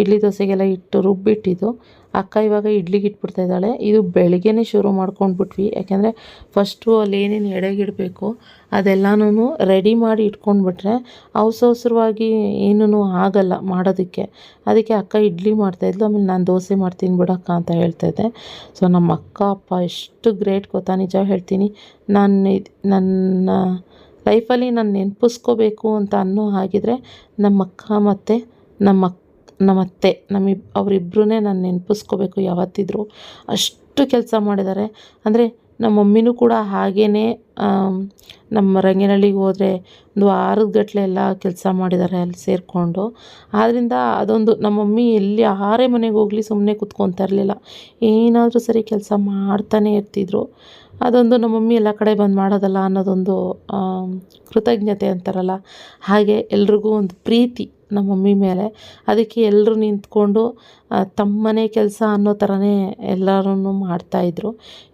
ಇಡ್ಲಿ ದೋಸೆಗೆಲ್ಲ ಇಟ್ಟು ರುಬ್ಬಿಟ್ಟಿದ್ದು. ಅಕ್ಕ ಇವಾಗ ಇಡ್ಲಿಗೆ ಇಟ್ಬಿಡ್ತಾ ಇದ್ದಾಳೆ. ಇದು ಬೆಳಗ್ಗೆನೇ ಶುರು ಮಾಡ್ಕೊಂಡ್ಬಿಟ್ವಿ. ಯಾಕೆಂದರೆ ಫಸ್ಟು ಅಲ್ಲಿ ಏನೇನು ಎಡೆಗಿಡಬೇಕು ಅದೆಲ್ಲನೂ ರೆಡಿ ಮಾಡಿ ಇಟ್ಕೊಂಡ್ಬಿಟ್ರೆ ಅವಸರ ಅವಸರವಾಗಿ ಏನೂ ಆಗಲ್ಲ ಮಾಡೋದಕ್ಕೆ. ಅದಕ್ಕೆ ಅಕ್ಕ ಇಡ್ಲಿ ಮಾಡ್ತಾಯಿದ್ಲು ಆಮೇಲೆ ನಾನು ದೋಸೆ ಮಾಡ್ತೀನಿ ಬಿಡಕ್ಕ ಅಂತ ಹೇಳ್ತಾಯಿದ್ದೆ ಸೊ ನಮ್ಮ ಅಕ್ಕ ಅಪ್ಪ ಎಷ್ಟು ಗ್ರೇಟ್ ಗೊತ್ತಾ? ನಿಜ ಹೇಳ್ತೀನಿ. ನಾನು ನನ್ನ ಲೈಫಲ್ಲಿ ನಾನು ನೆನಪಿಸ್ಕೋಬೇಕು ಅಂತ ಅನ್ನೋ ಹಾಗಿದ್ರೆ ನಮ್ಮ ಅಕ್ಕ ಮತ್ತು ನಮ್ಮ ನಮ್ಮ ಅತ್ತೆ ನಮ್ಮಿಬ್ ಅವರಿಬ್ಬರೂ ನಾನು ನೆನಪಿಸ್ಕೋಬೇಕು ಯಾವತ್ತಿದ್ರೂ. ಅಷ್ಟು ಕೆಲಸ ಮಾಡಿದ್ದಾರೆ. ಅಂದರೆ ನಮ್ಮ ಮಮ್ಮಿನೂ ಕೂಡ ಹಾಗೇ ನಮ್ಮ ರಂಗನಹಳ್ಳಿಗೆ ಹೋದರೆ ಒಂದು ವಾರದ ಗಟ್ಟಲೆ ಎಲ್ಲ ಕೆಲಸ ಮಾಡಿದ್ದಾರೆ ಅಲ್ಲಿ ಸೇರಿಕೊಂಡು. ಆದ್ದರಿಂದ ಅದೊಂದು, ನಮ್ಮ ಮಮ್ಮಿ ಎಲ್ಲಿ ಯಾರೇ ಮನೆಗೆ ಹೋಗಲಿ ಸುಮ್ಮನೆ ಕೂತ್ಕೊತಾ ಇರಲಿಲ್ಲ. ಏನಾದರೂ ಸರಿ ಕೆಲಸ ಮಾಡ್ತಾನೆ ಇರ್ತಿದ್ರು. ಅದೊಂದು ನಮ್ಮ ಮಮ್ಮಿ ಎಲ್ಲ ಕಡೆ ಬಂದು ಮಾಡೋದಲ್ಲ ಅನ್ನೋದೊಂದು ಕೃತಜ್ಞತೆ ಅಂತಾರಲ್ಲ. ಹಾಗೆ ಎಲ್ರಿಗೂ ಒಂದು ಪ್ರೀತಿ ನಮ್ಮ ಮಮ್ಮಿ ಮೇಲೆ. ಅದಕ್ಕೆ ಎಲ್ಲರೂ ನಿಂತ್ಕೊಂಡು ತಮ್ಮನೆ ಕೆಲಸ ಅನ್ನೋ ಥರನೇ ಎಲ್ಲರೂ ಮಾಡ್ತಾಯಿದ್ರು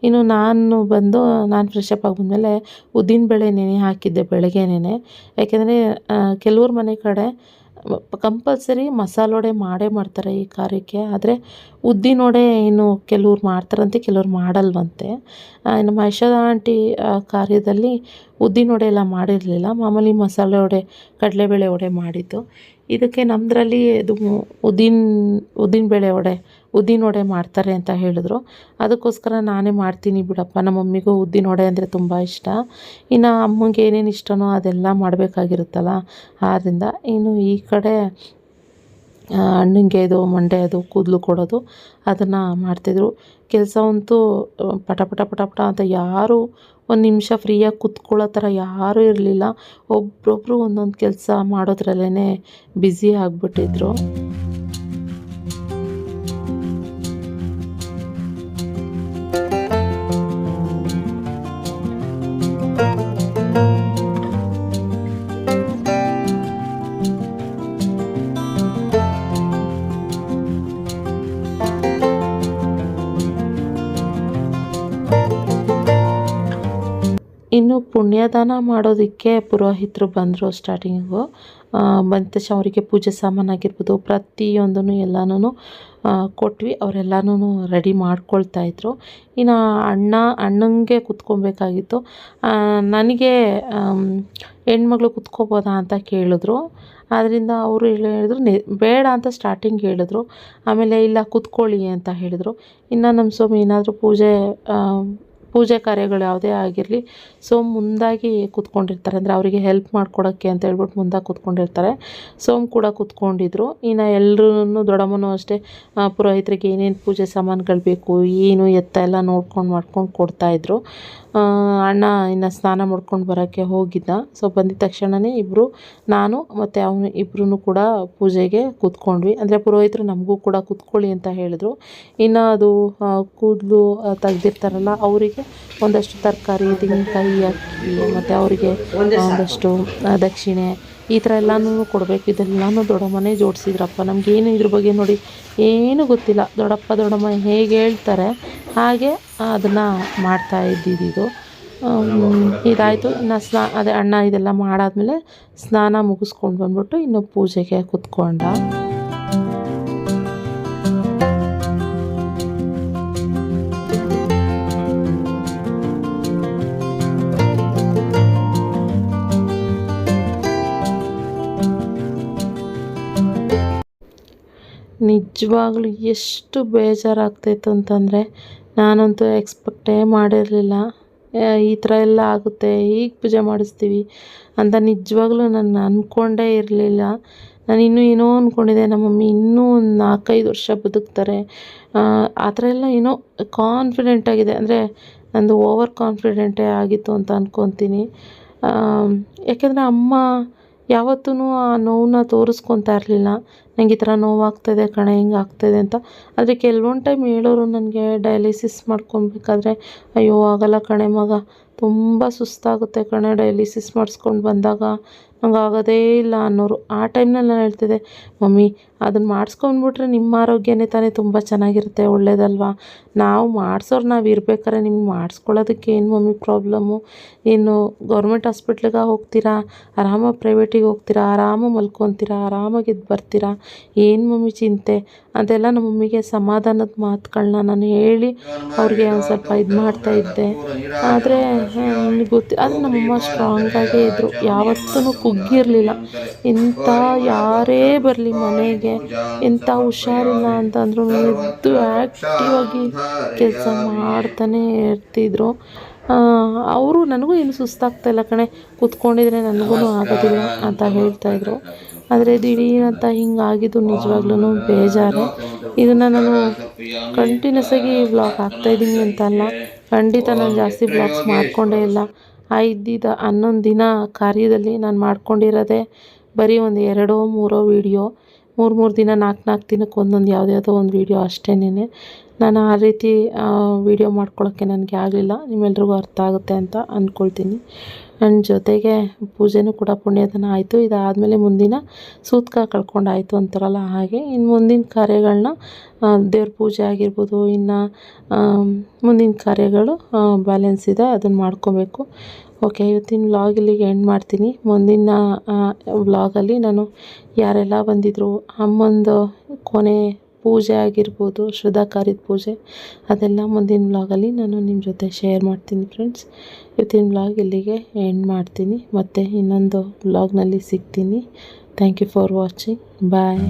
ಇನ್ನು ನಾನು ಬಂದು, ನಾನು ಫ್ರೆಶ್ ಅಪ್ ಆಗಿ ಬಂದಮೇಲೆ ಉದ್ದಿನಬೇಳೆ ನೆನೆ ಹಾಕಿದ್ದೆ ಬೆಳಗ್ಗೆನೇ ಯಾಕೆಂದರೆ ಕೆಲವ್ರ ಮನೆ ಕಡೆ ಕಂಪಲ್ಸರಿ ಮಸಾಲೆ ವಡೆ ಮಾಡೇ ಮಾಡ್ತಾರೆ ಈ ಕಾರ್ಯಕ್ಕೆ. ಆದರೆ ಉದ್ದಿನ ವಡೆ ಇನ್ನು ಕೆಲವ್ರು ಮಾಡ್ತಾರಂತೆ, ಕೆಲವ್ರು ಮಾಡಲ್ವಂತೆ. ನಮ್ಮ ಯಶೋದ ಆಂಟಿ ಕಾರ್ಯದಲ್ಲಿ ಉದ್ದಿನ ವಡೆ ಎಲ್ಲ ಮಾಡಿರಲಿಲ್ಲ. ಮಾಮೂಲಿ ಮಸಾಲೆ ವಡೆ, ಕಡಲೆಬೇಳೆ ವಡೆ ಮಾಡಿದ್ದು. ಇದಕ್ಕೆ ನಮ್ಮದ್ರಲ್ಲಿ ಇದು ಉದ್ದಿನ ಬೇಳೆ ವಡೆ ಉದ್ದಿನ ವಡೆ ಮಾಡ್ತಾರೆ ಅಂತ ಹೇಳಿದ್ರು. ಅದಕ್ಕೋಸ್ಕರ ನಾನೇ ಮಾಡ್ತೀನಿ ಬಿಡಪ್ಪ. ನಮ್ಮ ಮಮ್ಮಿಗೂ ಉದ್ದಿನ ವಡೆ ಅಂದರೆ ತುಂಬ ಇಷ್ಟ. ಇನ್ನು ಅಮ್ಮಂಗೆ ಏನೇನು ಇಷ್ಟನೋ ಅದೆಲ್ಲ ಮಾಡಬೇಕಾಗಿರುತ್ತಲ್ಲ. ಆದ್ದರಿಂದ ಇನ್ನು ಈ ಕಡೆ ಅಣ್ಣಂಗೆ ಇದು ಮಂಡೆ ಅದು, ಕೂದಲು ಕೊಡೋದು, ಅದನ್ನು ಮಾಡ್ತಿದ್ರು. ಕೆಲಸ ಅಂತೂ ಪಟ ಪಟ ಪಟ ಪಟ ಅಂತ ಯಾರೂ ಒಂದು ನಿಮಿಷ ಫ್ರೀಯಾಗಿ ಕೂತ್ಕೊಳ್ಳೋ ಥರ ಯಾರೂ ಇರಲಿಲ್ಲ. ಒಬ್ಬೊಬ್ರು ಒಂದೊಂದು ಕೆಲಸ ಮಾಡೋದ್ರಲ್ಲೇ ಬ್ಯುಸಿ ಆಗಿಬಿಟ್ಟಿದ್ರು. ಇನ್ನು ಪುಣ್ಯದಾನ ಮಾಡೋದಕ್ಕೆ ಪುರೋಹಿತರು ಬಂದರು ಸ್ಟಾರ್ಟಿಂಗು ತಕ್ಷಣ ಅವರಿಗೆ ಪೂಜೆ ಸಾಮಾನಾಗಿರ್ಬೋದು ಪ್ರತಿಯೊಂದನ್ನು ಎಲ್ಲನೂ ಕೊಟ್ವಿ. ಅವರೆಲ್ಲನೂ ರೆಡಿ ಮಾಡ್ಕೊಳ್ತಾಯಿದ್ರು ಇನ್ನು ಅಣ್ಣ, ಅಣ್ಣಂಗೆ ಕುತ್ಕೊಬೇಕಾಗಿತ್ತು. ನನಗೆ ಹೆಣ್ಮಗಳು ಕುತ್ಕೋಬೋದಾ ಅಂತ ಕೇಳಿದ್ರು. ಆದ್ದರಿಂದ ಅವರು ಹೇಳಿದ್ರು, ನಿ, ಬೇಡ ಅಂತ ಸ್ಟಾರ್ಟಿಂಗ್ ಹೇಳಿದ್ರು. ಆಮೇಲೆ ಇಲ್ಲ ಕುತ್ಕೊಳ್ಳಿ ಅಂತ ಹೇಳಿದರು. ಇನ್ನು ನಮ್ಮ ಸ್ವಾಮಿ ಏನಾದರೂ ಪೂಜೆ ಪೂಜೆ ಕಾರ್ಯಗಳು ಯಾವುದೇ ಆಗಿರಲಿ. ಸೊ ಮುಂದಾಗಿ ಕೂತ್ಕೊಂಡಿರ್ತಾರೆ. ಅಂದರೆ ಅವರಿಗೆ ಹೆಲ್ಪ್ ಮಾಡ್ಕೊಡೋಕ್ಕೆ ಅಂತ ಹೇಳ್ಬಿಟ್ಟು ಮುಂದಾಗಿ ಕೂತ್ಕೊಂಡಿರ್ತಾರೆ. ಸೋಮ್ ಕೂಡ ಕೂತ್ಕೊಂಡಿದ್ರು. ಇನ್ನು ಎಲ್ಲರೂ ದೊಡ್ಡಮ್ಮನೂ ಅಷ್ಟೇ ಪುರೋಹಿತರಿಗೆ ಏನೇನು ಪೂಜೆ ಸಾಮಾನುಗಳು ಬೇಕು, ಏನು ಎತ್ತ ಎಲ್ಲ ನೋಡ್ಕೊಂಡು ಮಾಡ್ಕೊಂಡು ಕೊಡ್ತಾಯಿದ್ರು ಅಣ್ಣ ಇನ್ನು ಸ್ನಾನ ಮಾಡ್ಕೊಂಡು ಬರೋಕ್ಕೆ ಹೋಗಿದ್ದ. ಸೊ ಬಂದಿದ್ದ ತಕ್ಷಣವೇ ಇಬ್ಬರು ನಾನು ಮತ್ತು ಅವನು ಇಬ್ಬರೂ ಕೂಡ ಪೂಜೆಗೆ ಕೂತ್ಕೊಂಡ್ವಿ. ಅಂದರೆ ಪುರೋಹಿತರು ನಮಗೂ ಕೂಡ ಕೂತ್ಕೊಳ್ಳಿ ಅಂತ ಹೇಳಿದ್ರು. ಇನ್ನು ಅದು ಕೂದಲು ತೆಗ್ದಿರ್ತಾರಲ್ಲ, ಅವರಿಗೆ ಒಂದಷ್ಟು ತರಕಾರಿ, ತೆಂಗಿನಕಾಯಿ, ಅಕ್ಕಿ, ಮತ್ತು ಅವರಿಗೆ ಒಂದಷ್ಟು ದಕ್ಷಿಣೆ ಈ ಥರ ಎಲ್ಲನೂ ಕೊಡಬೇಕು. ಇದೆಲ್ಲನೂ ದೊಡ್ಡಮ್ಮನೇ ಜೋಡಿಸಿದ್ರಪ್ಪ. ನಮಗೇನು ಇದ್ರ ಬಗ್ಗೆ ನೋಡಿ ಏನೂ ಗೊತ್ತಿಲ್ಲ. ದೊಡ್ಡಪ್ಪ ದೊಡ್ಡಮ್ಮ ಹೇಗೆ ಹೇಳ್ತಾರೆ ಹಾಗೆ ಅದನ್ನು ಮಾಡ್ತಾ ಇದ್ದಿದ್ದು. ಇದಾಯಿತು. ನಾ ಸ್ನಾ ಅದೇ ಅಣ್ಣ ಇದೆಲ್ಲ ಮಾಡಾದಮೇಲೆ ಸ್ನಾನ ಮುಗಿಸ್ಕೊಂಡು ಬಂದ್ಬಿಟ್ಟು ಇನ್ನು ಪೂಜೆಗೆ ಕುತ್ಕೊಂಡ. ನಿಜವಾಗ್ಲೂ ಎಷ್ಟು ಬೇಜಾರಾಗ್ತಾಯಿತ್ತು ಅಂತಂದರೆ ನಾನಂತೂ ಎಕ್ಸ್ಪೆಕ್ಟೇ ಮಾಡಿರಲಿಲ್ಲ. ಈ ಥರ ಎಲ್ಲ ಆಗುತ್ತೆ, ಹೀಗೆ ಪೂಜೆ ಮಾಡಿಸ್ತೀವಿ ಅಂತ ನಿಜವಾಗ್ಲೂ ನಾನು ಅಂದ್ಕೊಂಡೇ ಇರಲಿಲ್ಲ. ನಾನು ಇನ್ನೂ ಏನೋ ಅಂದ್ಕೊಂಡಿದ್ದೆ ನಮ್ಮ ಮಮ್ಮಿ ಇನ್ನೂ ಒಂದು ನಾಲ್ಕೈದು ವರ್ಷ ಬದುಕ್ತಾರೆ. ಆ ಥರ ಎಲ್ಲ ಏನೋ ಕಾನ್ಫಿಡೆಂಟ್ ಆಗಿದೆ. ಅಂದರೆ ನಂದು ಓವರ್ ಕಾನ್ಫಿಡೆಂಟೇ ಆಗಿತ್ತು ಅಂತ ಅಂದ್ಕೊತೀನಿ ಯಾಕೆಂದರೆ ಅಮ್ಮ ಯಾವತ್ತೂ ಆ ನೋವನ್ನ ತೋರಿಸ್ಕೊತಾ ಇರಲಿಲ್ಲ. ನಂಗೆ ಈ ಥರ ನೋವಾಗ್ತಾಯಿದೆ ಕಣೆ ಹಿಂಗೆ ಆಗ್ತಾಯಿದೆ ಅಂತ. ಆದರೆ ಕೆಲವೊಂದು ಟೈಮ್ ಹೇಳೋರು ನನಗೆ ಡಯಾಲಿಸಿಸ್ ಮಾಡ್ಕೊಬೇಕಾದ್ರೆ, ಅಯ್ಯೋ, ಆಗಲ್ಲ ಕಣೆ ಮಗ. ತುಂಬ ಸುಸ್ತಾಗುತ್ತೆ ಕಣೆ ಡಯಾಲಿಸಿಸ್ ಮಾಡಿಸ್ಕೊಂಡು ಬಂದಾಗ. ನಂಗೆ ಆಗೋದೇ ಇಲ್ಲ ಅನ್ನೋರು. ಆ ಟೈಮ್ನಲ್ಲಿ ನಾನು ಹೇಳ್ತಿದ್ದೆ, ಮಮ್ಮಿ, ಅದನ್ನು ಮಾಡಿಸ್ಕೊಂಡ್ಬಿಟ್ರೆ ನಿಮ್ಮ ಆರೋಗ್ಯನೇ ತಾನೇ ತುಂಬ ಚೆನ್ನಾಗಿರುತ್ತೆ, ಒಳ್ಳೇದಲ್ವಾ? ನಾವು ಮಾಡಿಸೋರು ನಾವು ಇರಬೇಕಾದ್ರೆ ನಿಮ್ಗೆ ಮಾಡಿಸ್ಕೊಳ್ಳೋದಕ್ಕೆ ಏನು ಮಮ್ಮಿ ಪ್ರಾಬ್ಲಮ್ಮು? ಏನು ಗೌರ್ಮೆಂಟ್ ಹಾಸ್ಪಿಟ್ಲಿಗೆ ಹೋಗ್ತೀರಾ? ಆರಾಮಾಗಿ ಪ್ರೈವೇಟಿಗೆ ಹೋಗ್ತೀರಾ? ಆರಾಮಾಗಿ ಮಲ್ಕೊತೀರಾ? ಆರಾಮಾಗಿ ಎದ್ದು ಬರ್ತೀರಾ? ಏನು ಮಮ್ಮಿ ಚಿಂತೆ? ಅದೆಲ್ಲ ನಮ್ಮ ಮಮ್ಮಿಗೆ ಸಮಾಧಾನದ ಮಾತುಗಳನ್ನ ನಾನು ಹೇಳಿ ಅವ್ರಿಗೆ ಒಂದು ಸ್ವಲ್ಪ ಇದು ಮಾಡ್ತಾ ಇದ್ದೆ. ಆದರೆ ನನಗೆ ಗೊತ್ತಿ, ಆದರೆ ನಮ್ಮಮ್ಮ ಸ್ಟ್ರಾಂಗಾಗೇ ಇದ್ದರು ಯಾವತ್ತೂ ಕುಗ್ಗಿರಲಿಲ್ಲ. ಇಂಥ ಯಾರೇ ಬರಲಿ ಮನೆಗೆ, ಇಂಥ ಹುಷಾರಿಲ್ಲ ಅಂತಂದ್ರು ಎದ್ದು ಆ್ಯಕ್ಟಿವ್ ಆಗಿ ಕೆಲಸ ಮಾಡ್ತಾನೆ ಇರ್ತಿದ್ರು. ಅವರು ನನಗೂ ಏನು ಸುಸ್ತಾಗ್ತಾಯಿಲ್ಲ ಕಣೆ. ಕೂತ್ಕೊಂಡಿದ್ರೆ ನನಗೂ ಆಗೋದಿಲ್ಲ ಅಂತ ಹೇಳ್ತಾಯಿದ್ರು ಆದರೆ ದಿಢೀರಂತ ಹಿಂಗಾಗಿದ್ದು ನಿಜವಾಗ್ಲೂ ಬೇಜಾರು. ಇದನ್ನು ನಾನು ಕಂಟಿನ್ಯೂಸ್ ಆಗಿ ಬ್ಲಾಗ್ ಅಂತ ಅಲ್ಲ. ಖಂಡಿತ ನಾನು ಜಾಸ್ತಿ ಬ್ಲಾಕ್ಸ್ ಮಾಡಿಕೊಂಡೇ ಇಲ್ಲ. ಆ ಇದ್ದಿದ್ದ ಹನ್ನೊಂದು ದಿನ ಕಾರ್ಯದಲ್ಲಿ ನಾನು ಮಾಡ್ಕೊಂಡಿರೋದೆ ಬರೀ ಒಂದು ಎರಡೋ ಮೂರೋ ವೀಡಿಯೋ ಮೂರು ಮೂರು ದಿನ ನಾಲ್ಕು ನಾಲ್ಕು ದಿನಕ್ಕೆ ಒಂದೊಂದು ಯಾವುದ್ಯಾವುದೋ ಒಂದು ವೀಡಿಯೋ ಅಷ್ಟೇನೇ ನಾನು ಆ ರೀತಿ ವೀಡಿಯೋ ಮಾಡ್ಕೊಳ್ಳೋಕ್ಕೆ ನನಗೆ ಆಗಲಿಲ್ಲ. ನಿಮ್ಮೆಲ್ರಿಗೂ ಅರ್ಥ ಆಗುತ್ತೆ ಅಂತ ಅಂದ್ಕೊಳ್ತೀನಿ ನನ್ನ ಜೊತೆಗೆ ಪೂಜೆನೂ ಕೂಡ ಪುಣ್ಯತನ ಆಯಿತು. ಇದಾದಮೇಲೆ ಮುಂದಿನ ಸೂತ್ಕ ಕಳ್ಕೊಂಡಾಯಿತು ಅಂತಾರಲ್ಲ ಹಾಗೆ. ಇನ್ನು ಮುಂದಿನ ಕಾರ್ಯಗಳನ್ನ ದೇವ್ರ ಪೂಜೆ ಆಗಿರ್ಬೋದು, ಇನ್ನು ಮುಂದಿನ ಕಾರ್ಯಗಳು ಬ್ಯಾಲೆನ್ಸ್ ಇದೆ, ಅದನ್ನು ಮಾಡ್ಕೊಬೇಕು. ಓಕೆ ಇವತ್ತಿನ ವ್ಲಾಗ್ ಇಲ್ಲಿಗೆ ಎಂಡ್ ಮಾಡ್ತೀನಿ. ಮುಂದಿನ ವ್ಲಾಗಲ್ಲಿ ನಾನು ಯಾರೆಲ್ಲ ಬಂದಿದ್ದರು ಅಮ್ಮಂದು ಕೊನೆ ಪೂಜೆ ಆಗಿರ್ಬೋದು, ಶ್ರದ್ಧಾಕಾರಿದ ಪೂಜೆ, ಅದೆಲ್ಲ ಮುಂದಿನ ವ್ಲಾಗಲ್ಲಿ ನಾನು ನಿಮ್ಮ ಜೊತೆ ಶೇರ್ ಮಾಡ್ತೀನಿ ಫ್ರೆಂಡ್ಸ್ ಇವತ್ತಿನ ವ್ಲಾಗ್ ಇಲ್ಲಿಗೆ ಎಂಡ್ ಮಾಡ್ತೀನಿ. ಮತ್ತು ಇನ್ನೊಂದು ವ್ಲಾಗ್ನಲ್ಲಿ ಸಿಗ್ತೀನಿ. Thank you for watching bye